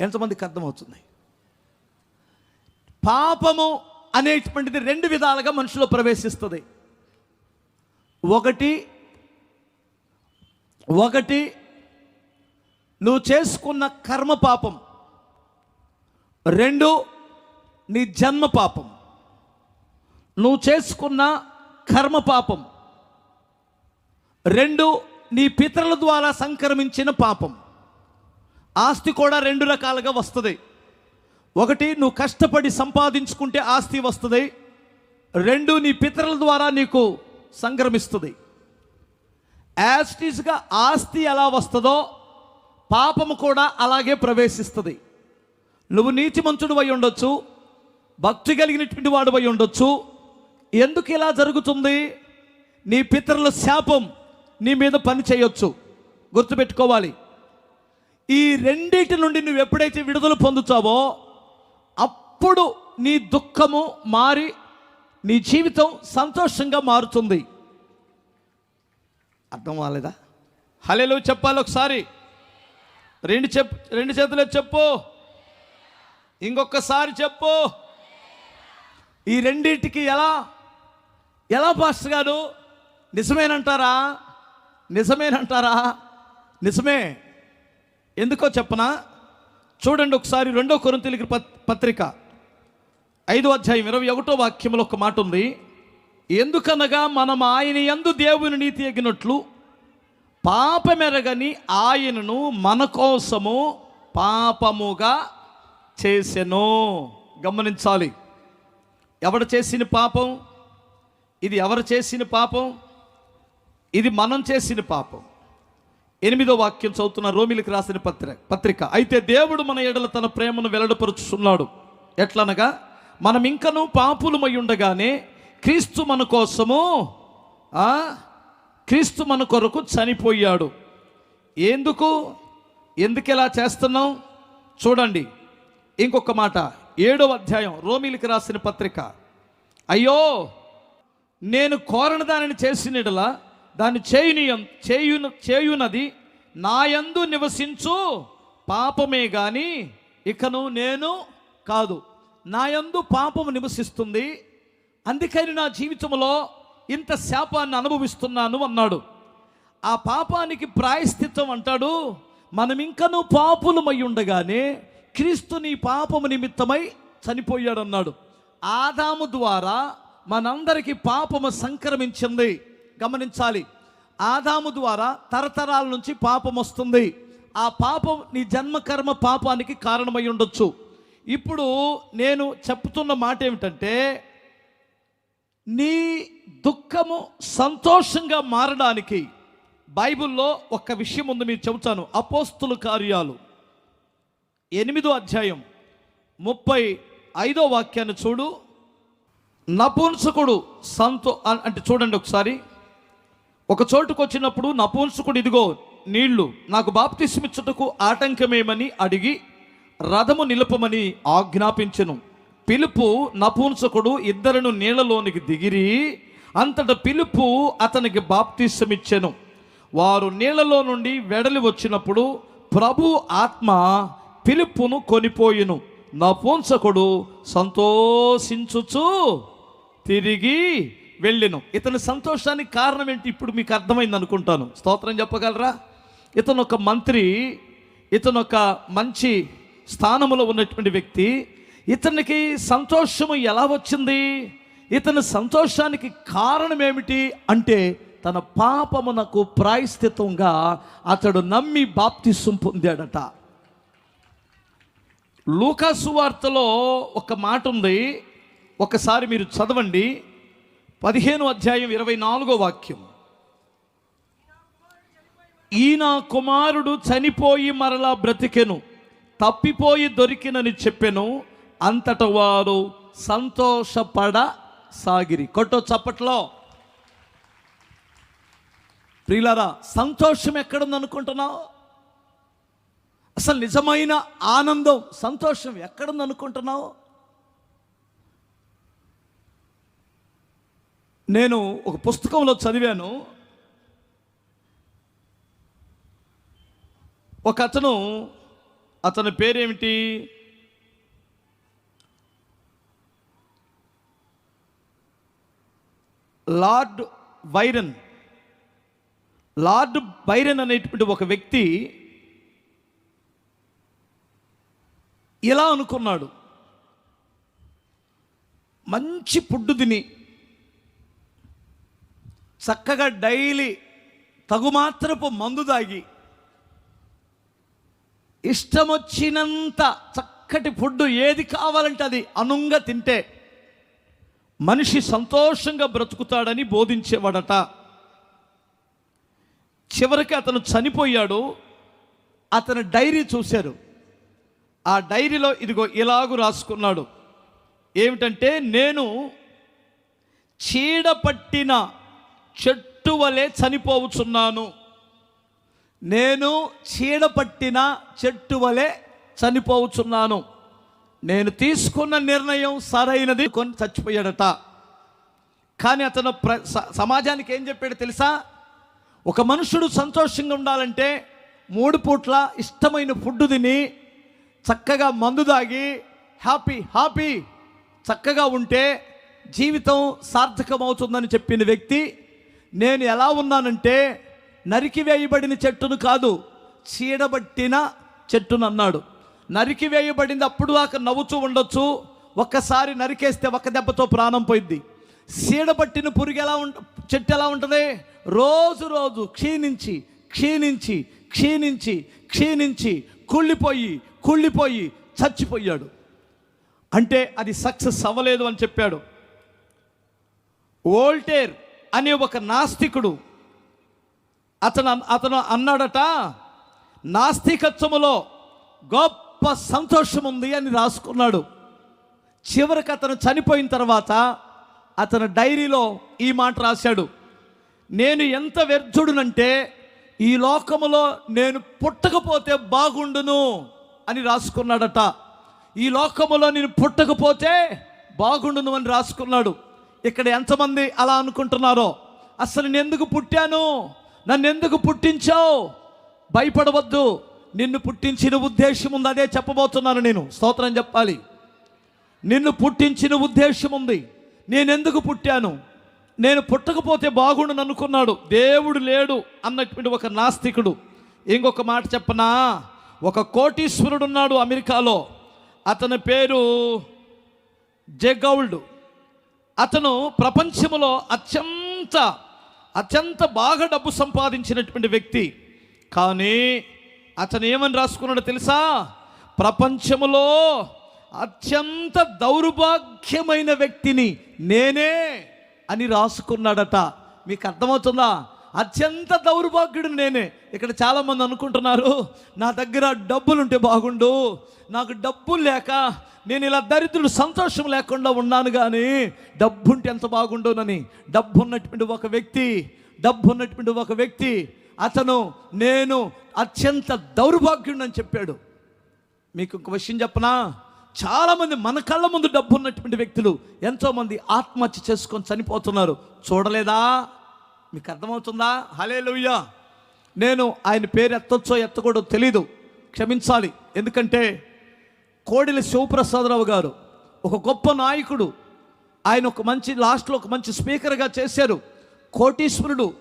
ఎంతమందికి అర్థమవుతుంది? పాపము అనేటువంటిది రెండు విధాలుగా మనుషులో ప్రవేశిస్తుంది. ఒకటి ఒకటి నువ్వు చేసుకున్న కర్మ పాపం. రెండు నీ జన్మ పాపం. నువ్వు చేసుకున్న కర్మ పాపం. రెండు నీ పితరుల ద్వారా సంక్రమించిన పాపం. ఆస్తి కూడా రెండు రకాలుగా వస్తుంది. ఒకటి నువ్వు కష్టపడి సంపాదించుకుంటే ఆస్తి వస్తుంది. రెండు నీ పితరుల ద్వారా నీకు సంక్రమిస్తుంది. యాస్టీస్గా ఆస్తి ఎలా వస్తుందో పాపము కూడా అలాగే ప్రవేశిస్తుంది. నువ్వు నీతిమంతుడు అయి ఉండొచ్చు భక్తి కలిగినటువంటి వాడు అయి ఉండొచ్చు. ఎందుకు ఇలా జరుగుతుంది? నీ పితరుల శాపం నీ మీద పని చేయొచ్చు. గుర్తుపెట్టుకోవాలి. ఈ రెండిటి నుండి నువ్వు ఎప్పుడైతే విడుదల పొందుతావో అప్పుడు నీ దుఃఖము మారి నీ జీవితం సంతోషంగా మారుతుంది. అర్థం కాలేదా? హలేలు చెప్పాలి ఒకసారి. రెండు చెప్ రెండు చేతులే చెప్పు. ఇంకొకసారి చెప్పు. ఈ రెండింటికి ఎలా ఎలా పాస్టర్ గారు? నిజమేనంటారా? నిజమేనంటారా? నిజమే. ఎందుకో చెప్పనా? చూడండి ఒకసారి రెండో కొరింతలికి పత్రిక. ఐదో అధ్యాయం ఇరవై ఒకటో వాక్యంలో ఒక మాట ఉంది. ఎందుకనగా మనం ఆయన యందు దేవుని నీతి ఎగినట్లు పాపమెరగని ఆయనను మన కోసము పాపముగా చేసెను. గమనించాలి. ఎవడు చేసిన పాపం? ఇది ఎవరు చేసిన పాపం? ఇది మనం చేసిన పాపం. ఎనిమిదో వాక్యం చదువుతున్న రోమిలికి రాసిన పత్రిక పత్రిక. అయితే దేవుడు మన ఎడల తన ప్రేమను వెల్లడపరుచుతున్నాడు ఎట్లనగా మనం ఇంకనూ పాపులమై ఉండగానే క్రీస్తు మన కోసము క్రీస్తు మన కొరకు చనిపోయాడు. ఎందుకు? ఎందుకు ఇలా చేస్తున్నాం? చూడండి. ఇంకొక మాట. ఏడవ అధ్యాయం రోమిలికి రాసిన పత్రిక. అయ్యో నేను కోరని దానిని చేసినడలా దాన్ని చేయుని చేయున చేయునది నాయందు నివసించు పాపమే గాని ఇకను నేను కాదు. నాయందు పాపము నివసిస్తుంది. అందుకని నా జీవితంలో ఇంత శాపాన్ని అనుభవిస్తున్నాను అన్నాడు. ఆ పాపానికి ప్రాయశ్చిత్తం అంటాడు మనం ఇంకనూ పాపులమై ఉండగానే క్రీస్తు నీ పాపము నిమిత్తమై చనిపోయాడన్నాడు. ఆదాము ద్వారా మనందరికీ పాపము సంక్రమించింది. గమనించాలి. ఆదాము ద్వారా తరతరాల నుంచి పాపం వస్తుంది. ఆ పాపం నీ జన్మకర్మ పాపానికి కారణమై ఉండొచ్చు. ఇప్పుడు నేను చెప్తున్న మాట ఏమిటంటే నీ దుఃఖము సంతోషంగా మారడానికి బైబిల్లో ఒక విషయం ఉంది మీరు చెబుతాను. అపోస్తుల కార్యాలు. ఎనిమిదో అధ్యాయం ముప్పై ఐదో వాక్యాన్ని చూడు. నపుంసకుడు సంతో అంటే చూడండి ఒకసారి. ఒక చోటుకు వచ్చినప్పుడు నపుంసకుడు ఇదిగో నీళ్ళు నాకు బాప్తిస్మిచ్చుటకు ఆటంకమేమని అడిగి రథము నిలుపమని ఆజ్ఞాపించెను. పిలుపు నపుంసకుడు ఇద్దరును నీళ్ళలోనికి దిగిరి. అంతట పిలుపు అతనికి బాప్తిస్మిచ్చెను. వారు నీళ్ళలో నుండి వెడలి వచ్చినప్పుడు ప్రభు ఆత్మ పిలుపును కొనిపోయిను. నపుంసకుడు సంతోషించుచు తిరిగి వెళ్ళెను. ఇతని సంతోషానికి కారణం ఏంటి? ఇప్పుడు మీకు అర్థమైంది అనుకుంటాను. స్తోత్రం చెప్పగలరా? ఇతను ఒక మంత్రి ఇతను ఒక మంచి స్థానములో ఉన్నటువంటి వ్యక్తి. ఇతనికి సంతోషము ఎలా వచ్చింది? ఇతని సంతోషానికి కారణం ఏమిటి? అంటే తన పాపమునకు ప్రాయశ్చిత్తంగా అతడు నమ్మి బాప్తిసం పొందాడట. లూకాసు వార్తలో ఒక మాట ఉంది ఒకసారి మీరు చదవండి. పదిహేను అధ్యాయం ఇరవై నాలుగో వాక్యం. ఈయన కుమారుడు చనిపోయి మరలా బ్రతికెను తప్పిపోయి దొరికినని చెప్పెను అంతట వారు సంతోషపడ సాగిరి కొట్టో చప్పట్లో. ప్రియులరా సంతోషం ఎక్కడుంది అనుకుంటున్నావు? అసలు నిజమైన ఆనందం సంతోషం ఎక్కడుంది అనుకుంటున్నావు? నేను ఒక పుస్తకంలో చదివాను. ఒక అతను అతని పేరేమిటి? లార్డ్ వైరన్. లార్డ్ బైరన్ అనేటువంటి ఒక వ్యక్తి ఇలా అనుకున్నాడు. మంచి ఫుడ్ తిని చక్కగా డైలీ తగుమాత్రపు మందు తాగి ఇష్టం వచ్చినంత చక్కటి ఫుడ్ ఏది కావాలంటే అది అనుంగా తింటే మనిషి సంతోషంగా బ్రతుకుతాడని బోధించేవాడట. చివరికి అతను చనిపోయాడు. అతని డైరీ చూశారు. ఆ డైరీలో ఇదిగో ఇలాగు రాసుకున్నాడు. ఏమిటంటే నేను చీడపట్టిన చెట్టు వలె చనిపోవచ్చున్నాను నేను చీడపట్టిన చెట్టు వలె చనిపోవచ్చున్నాను నేను తీసుకున్న నిర్ణయం సరైనది కొని చచ్చిపోయాడట. కానీ అతను ప్ర స- సమాజానికి ఏం చెప్పాడు తెలుసా? ఒక మనుషుడు సంతోషంగా ఉండాలంటే మూడు పూట్ల ఇష్టమైన ఫుడ్ తిని చక్కగా మందు దాగి హ్యాపీ హ్యాపీ చక్కగా ఉంటే జీవితం సార్థకమవుతుందని చెప్పిన వ్యక్తి నేను ఎలా ఉన్నానంటే నరికివేయబడిన చెట్టును కాదు చీడబట్టిన చెట్టును అన్నాడు. నరికివేయబడింది అప్పుడు దాకా నవ్వుతూ ఉండొచ్చు. ఒక్కసారి నరికేస్తే ఒక దెబ్బతో ప్రాణం పోయింది సీడబట్టిన పురుగు ఎలా ఉంట చెట్టు ఎలా ఉంటుంది? రోజు రోజు క్షీణించి క్షీణించి క్షీణించి క్షీణించి కుళ్ళిపోయి కుళ్ళిపోయి చచ్చిపోయాడు. అంటే అది సక్సెస్ అవ్వలేదు అని చెప్పాడు. ఓల్టేర్ అనే ఒక నాస్తికుడు. అతను అతను అన్నాడట నాస్తికత్వములో గొప్ప సంతోషం ఉంది అని రాసుకున్నాడు. చివరికి అతను చనిపోయిన తర్వాత అతను డైరీలో ఈ మాట రాశాడు నేను ఎంత వ్యర్థుడునంటే ఈ లోకములో నేను పుట్టకపోతే బాగుండును అని రాసుకున్నాడట. ఈ లోకములో నేను పుట్టకపోతే బాగుండును అని రాసుకున్నాడు. ఇక్కడ ఎంతమంది అలా అనుకుంటున్నారో? అసలు నేను ఎందుకు పుట్టాను? నన్ను ఎందుకు పుట్టించావు? భయపడవద్దు. నిన్ను పుట్టించిన ఉద్దేశం ఉంది. అదే చెప్పబోతున్నాను నేను. స్తోత్రం చెప్పాలి. నిన్ను పుట్టించిన ఉద్దేశం ఉంది. నేను ఎందుకు పుట్టాను? నేను పుట్టకపోతే బాగుండు అనుకున్నాడు. దేవుడు లేడు అన్నటువంటి ఒక నాస్తికుడు. ఇంకొక మాట చెప్పనా? ఒక కోటీశ్వరుడు ఉన్నాడు అమెరికాలో. అతని పేరు జెగౌల్డ్. అతను ప్రపంచంలో అత్యంత అత్యంత బాగా డబ్బు సంపాదించినటువంటి వ్యక్తి. కానీ అతను ఏమని రాసుకున్నాడో తెలుసా? ప్రపంచములో అత్యంత దౌర్భాగ్యమైన వ్యక్తిని నేనే అని రాసుకున్నాడట. మీకు అర్థమవుతుందా? అత్యంత దౌర్భాగ్యుడు నేనే. ఇక్కడ చాలామంది అనుకుంటున్నారు నా దగ్గర డబ్బులుంటే బాగుండు నాకు డబ్బులు లేక నేను ఇలా దరిద్రుడు సంతోషం లేకుండా ఉన్నాను కానీ డబ్బు ఉంటే ఎంత బాగుండునని. డబ్బు ఉన్నటువంటి ఒక వ్యక్తి డబ్బు ఉన్నటువంటి ఒక వ్యక్తి అతను నేను అత్యంత దౌర్భాగ్యుడు అని చెప్పాడు. మీకు ఒక విషయం చెప్పనా? చాలామంది మన కళ్ళ ముందు డబ్బు ఉన్నటువంటి వ్యక్తులు ఎంతోమంది ఆత్మహత్య చేసుకొని చనిపోతున్నారు. చూడలేదా? మీకు అర్థమవుతుందా? హలే నేను ఆయన పేరు ఎత్తొచ్చో ఎత్తకూడదో తెలీదు. క్షమించాలి. ఎందుకంటే కోడిల శివప్రసాదరావు గారు ఒక గొప్ప నాయకుడు. ఆయన ఒక మంచి లాస్ట్లో ఒక మంచి స్పీకర్గా చేశారు. కోటీశ్వరుడు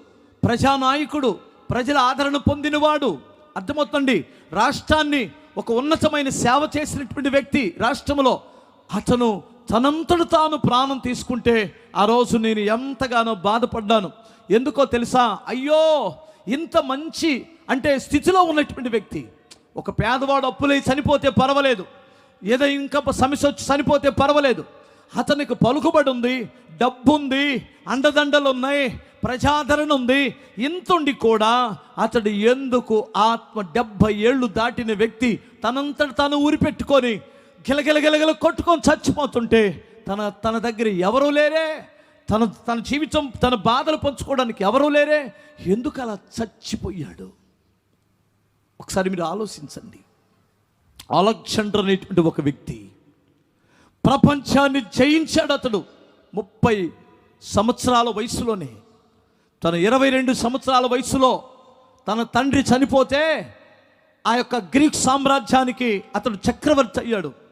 ప్రజానాయకుడు ప్రజల ఆదరణ పొందినవాడు. అర్థమవుతుంది రాష్ట్రాన్ని ఒక ఉన్నతమైన సేవ చేసినటువంటి వ్యక్తి రాష్ట్రంలో. అతను తనంతడు తాను ప్రాణం తీసుకుంటే ఆ రోజు నేను ఎంతగానో బాధపడ్డాను. ఎందుకో తెలుసా? అయ్యో ఇంత మంచి అంటే స్థితిలో ఉన్నటువంటి వ్యక్తి. ఒక పేదవాడు అప్పులై చనిపోతే పర్వాలేదు. ఏదో ఇంకా సమస్య వచ్చి చనిపోతే పర్వాలేదు. అతనికి పలుకుబడి ఉంది డబ్బు ఉంది అండదండలు ఉన్నాయి ప్రజాదరణ ఉంది. ఇంతుండి కూడా అతడు ఎందుకు ఆత్మ డెబ్భై ఏళ్ళు దాటిన వ్యక్తి తనంతట తాను ఊరి గిలగిలగిలగిల కొట్టుకొని చచ్చిపోతుంటే తన తన దగ్గర ఎవరూ లేరే. తన తన జీవితం తన బాధలు పంచుకోవడానికి ఎవరూ లేరే. ఎందుకు అలా చచ్చిపోయాడు? ఒకసారి మీరు ఆలోచించండి. అలెగ్జాండర్ అనేటువంటి ఒక వ్యక్తి ప్రపంచాన్ని జయించాడు అతడు. ముప్పై సంవత్సరాల వయసులోనే. తన ఇరవై రెండు సంవత్సరాల వయసులో తన తండ్రి చనిపోతే ఆ యొక్క గ్రీక్ సామ్రాజ్యానికి అతడు చక్రవర్తి అయ్యాడు.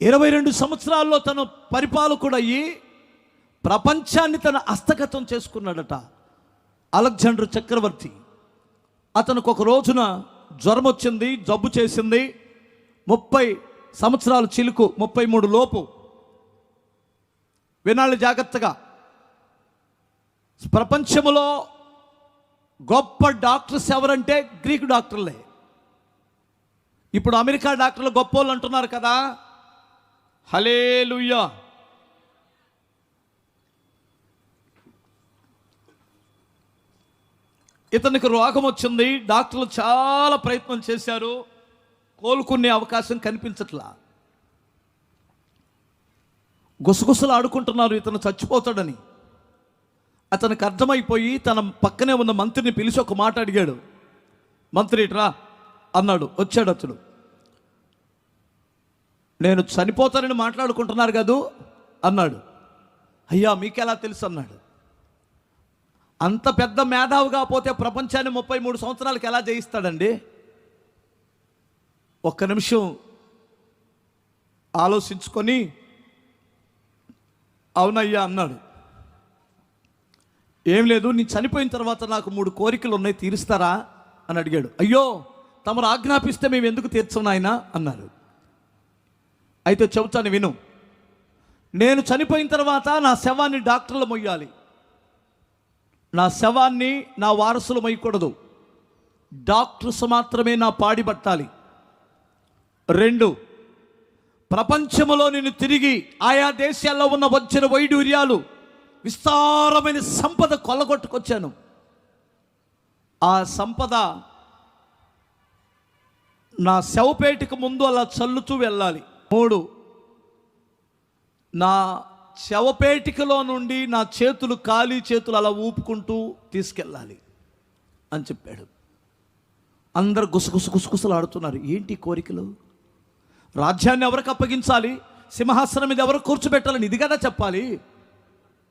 ఇరవై రెండు సంవత్సరాల్లో తను పరిపాలకుడయ్యి ప్రపంచాన్ని తన హస్తగతం చేసుకున్నాడట. అలెగ్జాండర్ చక్రవర్తి. అతనికి ఒక రోజున జ్వరం వచ్చింది జబ్బు చేసింది. ముప్పై సంవత్సరాలు చిలుకు ముప్పై మూడు లోపు. వినాలి జాగ్రత్తగా. ప్రపంచంలో గొప్ప డాక్టర్స్ ఎవరంటే గ్రీకు డాక్టర్లే. ఇప్పుడు అమెరికా డాక్టర్లు గొప్ప వాళ్ళు అంటున్నారు కదా. హలే ఇతనికి రోగం వచ్చింది. డాక్టర్లు చాలా ప్రయత్నం చేశారు. కోలుకునే అవకాశం కనిపించట్లా. గుసగుసలు ఆడుకుంటున్నారు ఇతను చచ్చిపోతాడని. అతనికి అర్థమైపోయి తన పక్కనే ఉన్న మంత్రిని పిలిచి ఒక మాట అడిగాడు. మంత్రి ఇట్రా అన్నాడు. వచ్చాడు అతడు. నేను చనిపోతానని మాట్లాడుకుంటున్నారు కదూ? అన్నాడు. అయ్యా మీకెలా తెలుసు? అన్నాడు. అంత పెద్ద మేధావుగా పోతే ప్రపంచాన్ని ముప్పై మూడు సంవత్సరాలకు ఎలా జయిస్తాడండి? ఒక్క నిమిషం ఆలోచించుకొని అవునయ్యా అన్నాడు. ఏం లేదు నీ చనిపోయిన తర్వాత నాకు మూడు కోరికలు ఉన్నాయి తీరుస్తారా? అని అడిగాడు. అయ్యో తమరు ఆజ్ఞాపిస్తే మేము ఎందుకు తీర్చం నాయనా? అన్నారు అయితే చెబుతాను విను. నేను చనిపోయిన తర్వాత నా శవాన్ని డాక్టర్లు మొయ్యాలి. నా శవాన్ని నా వారసులు మొయ్యకూడదు. డాక్టర్స్ మాత్రమే నా పాడి పట్టాలి. రెండు ప్రపంచంలో నేను తిరిగి ఆయా దేశాల్లో ఉన్న వచ్చిన వైడూర్యాలు విస్తారమైన సంపద కొల్లగొట్టుకొచ్చాను. ఆ సంపద నా శవపేటకు ముందు అలా చల్లుతూ వెళ్ళాలి. మూడు. నా శవపేటికలో నుండి నా చేతులు ఖాళీ చేతులు అలా ఊపుకుంటూ తీసుకెళ్ళాలి అని చెప్పాడు. అందరు గుసగుస గుసగుసలు ఆడుతున్నారు ఏంటి కోరికలు? రాజ్యాన్ని ఎవరికి అప్పగించాలి? సింహాసనం మీద ఎవరు కూర్చోబెట్టాలని ఇది కదా చెప్పాలి.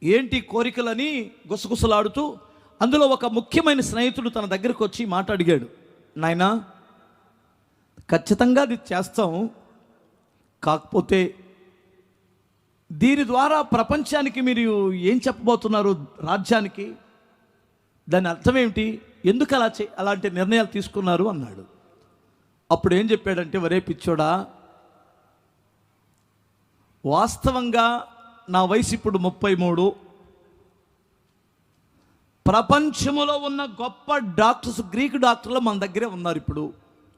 ఏంటి కోరికలని? గుసగుసలాడుతూ అందులో ఒక ముఖ్యమైన స్నేహితుడు తన దగ్గరకు వచ్చి మాట అడిగాడు నాయనా ఖచ్చితంగా అది చేస్తాం. కాకపోతే దీని ద్వారా ప్రపంచానికి మీరు ఏం చెప్పబోతున్నారు రాజ్యానికి? దాని అర్థం ఏమిటి? ఎందుకు అలా చే అలాంటి నిర్ణయాలు తీసుకున్నారు అన్నాడు. అప్పుడు ఏం చెప్పాడంటే వరే పిచ్చోడా వాస్తవంగా నా వయసు ఇప్పుడు ముప్పై మూడు. ప్రపంచములో ఉన్న గొప్ప డాక్టర్స్ గ్రీక్ డాక్టర్లు మన దగ్గరే ఉన్నారు ఇప్పుడు.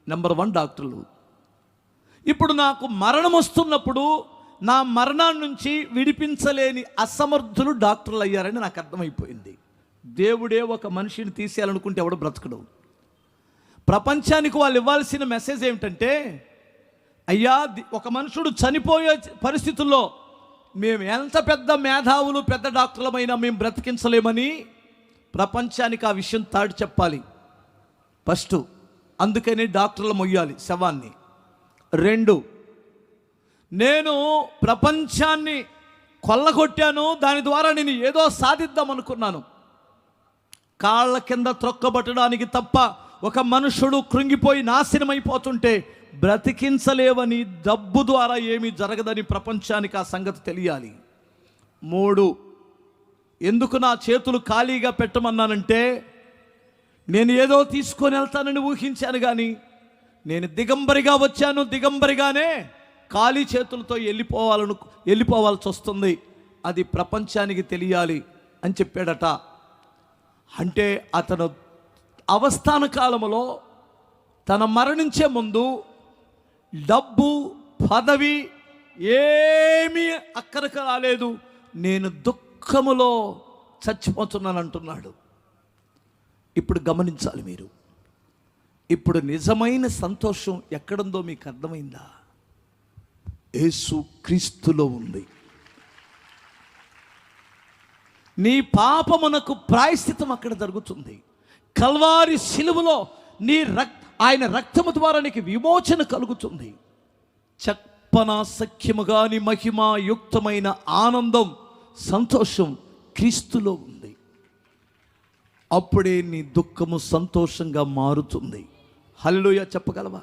నెంబర్ వన్ డాక్టర్లు. ఇప్పుడు నాకు మరణం వస్తున్నప్పుడు నా మరణాన్ని నుంచి విడిపించలేని అసమర్థులు డాక్టర్లు అయ్యారని నాకు అర్థమైపోయింది. దేవుడే ఒక మనిషిని తీసేయాలనుకుంటే ఎవడు బ్రతకడు. ప్రపంచానికి వాళ్ళు ఇవ్వాల్సిన మెసేజ్ ఏమిటంటే అయ్యా ది- ఒక మనుషుడు చనిపోయే పరిస్థితుల్లో మేము ఎంత పెద్ద మేధావులు పెద్ద డాక్టర్లమైనా మేము బ్రతికించలేమని ప్రపంచానికి ఆ విషయం తాడు చెప్పాలి. ఫస్ట్ అందుకని డాక్టర్లు మొయ్యాలి శవాన్ని. రెండు. నేను ప్రపంచాన్ని కొల్లగొట్టాను దాని ద్వారా నేను ఏదో సాధిద్దాం అనుకున్నాను కాళ్ళ కింద త్రొక్కబట్టడానికి తప్ప ఒక మనుషుడు కృంగిపోయి నాశనమైపోతుంటే బ్రతికించలేవని డబ్బు ద్వారా ఏమీ జరగదని ప్రపంచానికి ఆ సంగతి తెలియాలి. మూడు. ఎందుకు నా చేతులు ఖాళీగా పెట్టమన్నానంటే నేను ఏదో తీసుకొని వెళ్తానని ఊహించాను కానీ నేను దిగంబరిగా వచ్చాను దిగంబరిగానే ఖాళీ చేతులతో వెళ్ళిపోవాలను వెళ్ళిపోవాల్సి వస్తుంది. అది ప్రపంచానికి తెలియాలి అని చెప్పాడట. అంటే అతను అవస్థాన కాలంలో తన మరణించే ముందు డబ్బు పదవి ఏమీ అక్కడికి రాలేదు. నేను దుఃఖములో చచ్చిపోతున్నాను అంటున్నాడు ఇప్పుడు గమనించాలి మీరు. ఇప్పుడు నిజమైన సంతోషం ఎక్కడుందో మీకు అర్థమైందా? యేసు క్రీస్తులో ఉంది. నీ పాపమునకు ప్రాయశ్చితం అక్కడ జరుగుతుంది. కల్వారి శిలువలో నీ రక్ ఆయన రక్తము ద్వారా నీకు విమోచన కలుగుతుంది. చప్పన సఖ్యముగా నీ మహిమ యుక్తమైన ఆనందం సంతోషం క్రీస్తులో ఉంది. అప్పుడే నీ దుఃఖము సంతోషంగా మారుతుంది. హల్లుయ చెప్పగలవా?